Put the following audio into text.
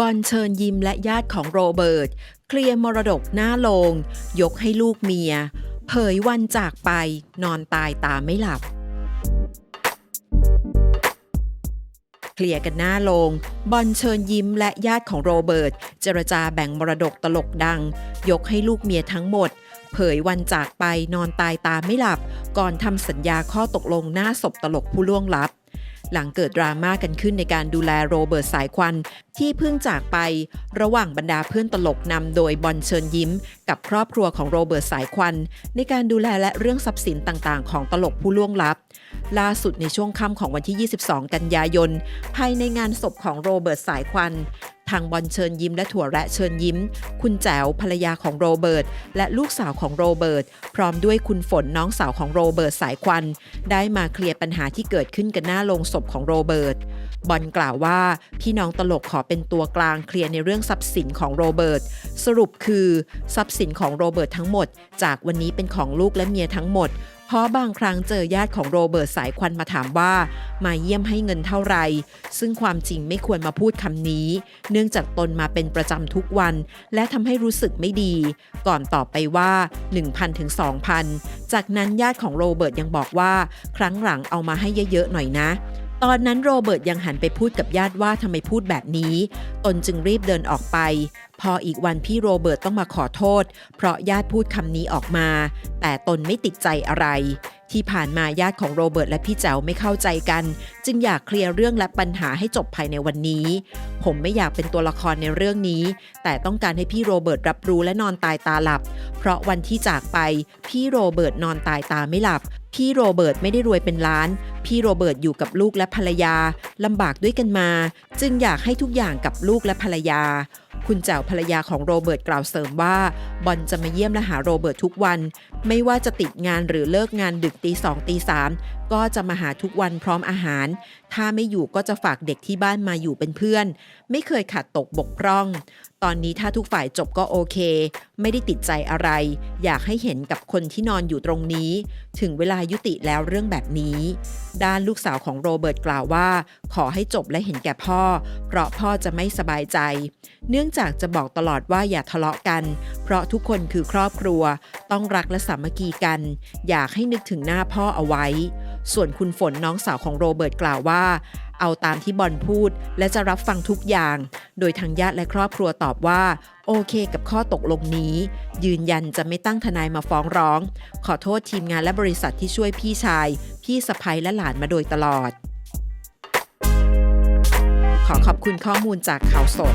บอลเชิญยิ้มและญาติของโรเบิร์ต เคลียร์มรดกหน้าโลง ยกให้ลูกเมีย เผยวันจากไปนอนตายตาไม่หลับ เคลียร์กันหน้าโลง บอลเชิญยิ้มและญาติของโรเบิร์ต เจรจาแบ่งมรดกตลกดัง ยกให้ลูกเมียทั้งหมด เผยวันจากไปนอนตายตาไม่หลับ ก่อนทำสัญญาข้อตกลงหน้าศพตลกผู้ล่วงลับ หลังเกิดดราม่ากันขึ้นในการดูแลโรเบิร์ตสายควัน ที่เพิ่งจากไประหว่างบรรดาเพื่อนตลกนำโดยบอลเชิญยิ้ม กับครอบครัวของโรเบิร์ตสายควัน ในการดูแลและเรื่องทรัพย์สินต่างๆ ของตลกผู้ล่วงลับ ล่าสุดในช่วงค่ำของวันที่ 22 กันยายน ภายในงานศพของโรเบิร์ตสายควัน ทางบอลเชิญยิ้มและถั่วแระเชิญยิ้ม คุณแจ๋วภรรยาของโรเบิร์ตและลูกสาวของโรเบิร์ตพร้อมด้วยคุณฝนน้องสาวของโรเบิร์ตสายควัน ได้มาเคลียร์ปัญหาที่เกิดขึ้นกันหน้าโลงศพของโรเบิร์ตบอลกล่าวว่าพี่น้องตลกขอเป็นตัวกลางเคลียร์ในเรื่องทรัพย์สินของโรเบิร์ตสรุปคือ ทรัพย์สินของโรเบิร์ตทั้งหมด จากวันนี้เป็นของลูกและเมียทั้งหมด เพราะบางครั้งเจอญาติของโรเบิร์ตสายควันมาถามว่า มาเยี่ยมให้เงินเท่าไหร่ ซึ่งความจริงไม่ควรมาพูดคำนี้ เนื่องจากตนมาเป็นประจำทุกวัน และทำให้รู้สึกไม่ดี ก่อนตอบไปว่า 1,000ถึง2,000 จากนั้นญาติของโรเบิร์ตยังบอกว่า ครั้งหลังเอามาให้เยอะๆหน่อยนะ ตอนนั้นโรเบิร์ตยังหันไปพูดกับญาติว่าทำไมพูดแบบนี้ ตนจึงรีบเดินออกไป พออีกวันพี่โรเบิร์ตต้องมาขอโทษ เพราะญาติพูดคำนี้ออกมา แต่ตนไม่ติดใจอะไร ที่ผ่านมาญาติของโรเบิร์ตและพี่แจ๋วไม่เข้าใจกัน จึงอยากเคลียร์เรื่องและปัญหาให้จบภายในวันนี้ ผมไม่อยากเป็นตัวละครในเรื่องนี้ แต่ต้องการให้พี่โรเบิร์ตรับรู้และนอนตายตาหลับ เพราะวันที่จากไป พี่โรเบิร์ตนอนตายตาไม่หลับพี่โรเบิร์ตไม่ได้รวยเป็นล้าน พี่โรเบิร์ตอยู่กับลูกและภรรยาลำบากด้วยกันมา จึงอยากให้ทุกอย่างกับลูกและภรรยา คุณแจ๋วภรรยาของโรเบิร์ตกล่าวเสริมว่า บอลจะมาเยี่ยมและหาโรเบิร์ตทุกวัน ไม่ว่าจะติดงานหรือเลิกงานดึกตีสองตีสามก็จะมาหาทุกวันพร้อมอาหาร ถ้าไม่อยู่ก็จะฝากเด็กที่บ้านมาอยู่เป็นเพื่อน ไม่เคยขาดตกบกพร่อง ตอนนี้ถ้าทุกฝ่ายจบก็โอเค ไม่ได้ติดใจอะไร อยากให้เห็นกับคนที่นอนอยู่ตรงนี้ ถึงเวลายุติแล้วเรื่องแบบนี้ ด้านลูกสาวของโรเบิร์ตกล่าวว่า ขอให้จบและเห็นแก่พ่อ เพราะพ่อจะไม่สบายใจ เนื่องจากจะบอกตลอดว่าอย่าทะเลาะกัน เพราะทุกคนคือครอบครัว ต้องรักและสามัคคีกัน อยากให้นึกถึงหน้าพ่อเอาไว้ ส่วนคุณฝนน้องสาวของโรเบิร์ตกล่าวว่า เอาตามที่บอลพูดและจะรับฟังทุกอย่าง โดยทางญาติและครอบครัวตอบว่า โอเคกับข้อตกลงนี้ ยืนยันจะไม่ตั้งทนายมาฟ้องร้อง ขอโทษทีมงานและบริษัทที่ช่วยพี่ชาย พี่สะพ้ยและหลานมาโดยตลอด ขอขอบคุณข้อมูลจากข่าวสด